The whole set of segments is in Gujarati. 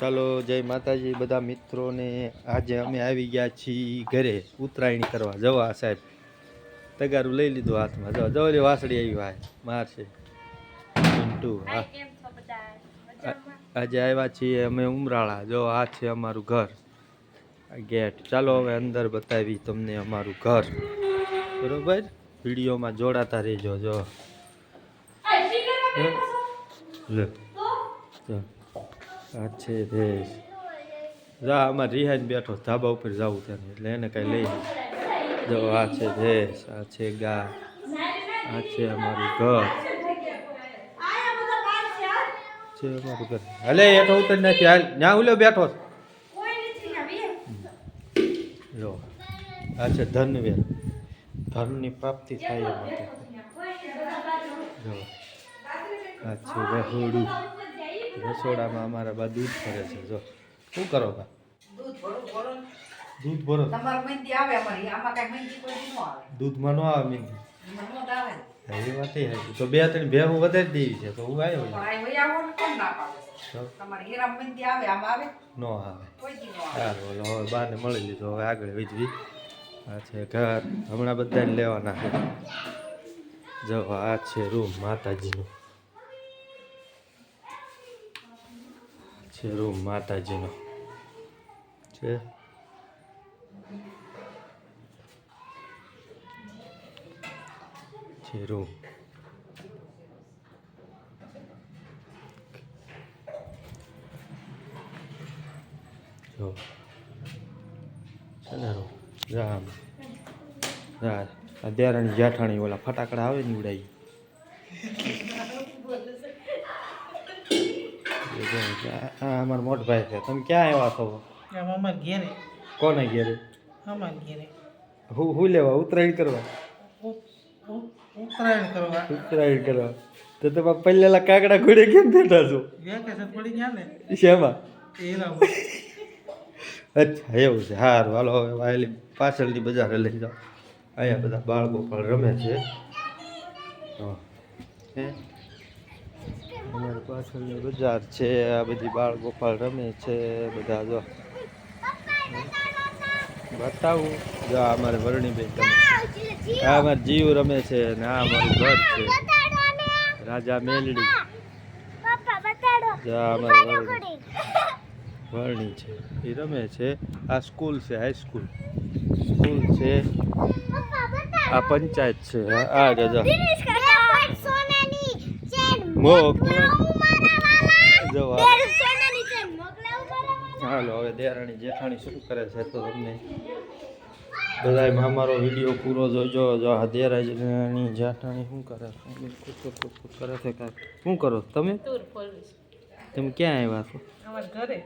ચાલો જય માતાજી. બધા મિત્રોને આજે અમે આવી ગયા છીએ ઘરે ઉત્તરાયણ કરવા. જવા સાહેબ તગારું લઈ લીધું હાથમાં. જવા જવા વાસળી આવી ભાઈ. મારશે હા. આજે આવ્યા છીએ અમે ઉમરાળા. જો આ છે અમારું ઘર. આ ગેટ. ચાલો હવે અંદર બતાવી તમને અમારું ઘર. બરોબર? વિડીયોમાં જોડાતા રહેજો જો? લે. જો. આ છે દેશ જા, આમાં રિહાઈ બેઠો. ધાબા ઉપર જવું છે એટલે એને કાંઈ લઈ. જો, આ છે દેશ આ છે ગા આ છે અમારું ઘર. છે અમારું ઘર. હલે એઠો ઉતર નથી હાલ, ન્યા ઉલ્યો બેઠો જો, આ છે ધનવેર. ધનની પ્રાપ્તિ થાય માટે જો, આ છે રહોડું રસોડામાં અમારા બા દૂધ ભરે છે. જો શું કરો બા? દૂધ ભરો દૂધમાં ન આવે મીંદી. એ વાત એ હતી તો બે ત્રણ ભેહું વધારી દેવી છે તો હું આવ્યો? ને આવે ન સારું ઓલો હવે બાને મળી લીધો. હવે આગળ વીજવી આ છે ઘર. હમણાં બધાને લેવાના છે. જો આ છે રૂમ માતાજીનું. છે રૂમ માતાજીનો છે છે રૂમ જો છે ને રૂમ જા આમ. જા આ દેરાણી જેઠાણી ઓલા ફટાકડા આવે ને ઉડાઈ એ જો, આ અમારા મોટભાઈ છે. તમે ક્યાં આવ્યા છો? આમ અમાર ઘેરે. કોને ઘેરે? અમાર ઘેરે. હું હું લેવા? ઉત્તરાયણ કરવા? ઉત્તરાયણ કરવા. ઉત્તરાયણ કરવા. તો તમે પહેલેલા કાકડા ઘોડે કેમ બેઠા છો? વેકેશન પડી ગયા ને. શેમાં? અચ્છા એવું છે. સારું હાલો હવે વાયલી પાછળની બજારે લઈ જાઓ. અહીંયા બધા બાળકો પણ રમે છે. હા. હે? અમારી બજાર છે આ બધી બાળ ગોપાલ રમે છે બધા જો. બતાવું જો આ અમારે વરણીબેન રમે છે. આ અમારે જીવ રમે છે ને આ અમારું ઘર છે. રાજા મેલડી. જો અમારે વરણી. વરણી છે. એ રમે છે. આ સ્કૂલ છે હાઈસ્કૂલ સ્કૂલ છે. આ પંચાયત છે. આ- આ જો મોક હાલો હવે દેરાણી જેઠાણી શું કરે છે તો તમને બધા અમારો વીડિયો પૂરો જોજો. જો આ દેરાણી જેઠાણી શું કરે કરે છે કાંઈક શું કરો તમે? તમે ક્યાં આવ્યા છો? ઘરે.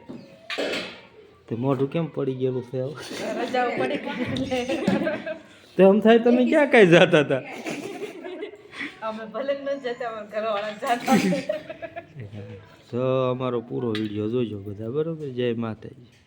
તે મોઢું કેમ પડી ગયેલું છે. તો એમ થાય તમે ક્યાં કાંઈ જતા હતા? અમે ભલે ન જતા અમે ઘરવાળા જાતા. તો અમારો પૂરો વીડિયો જોજો બધા બરોબર? જય માતાજી.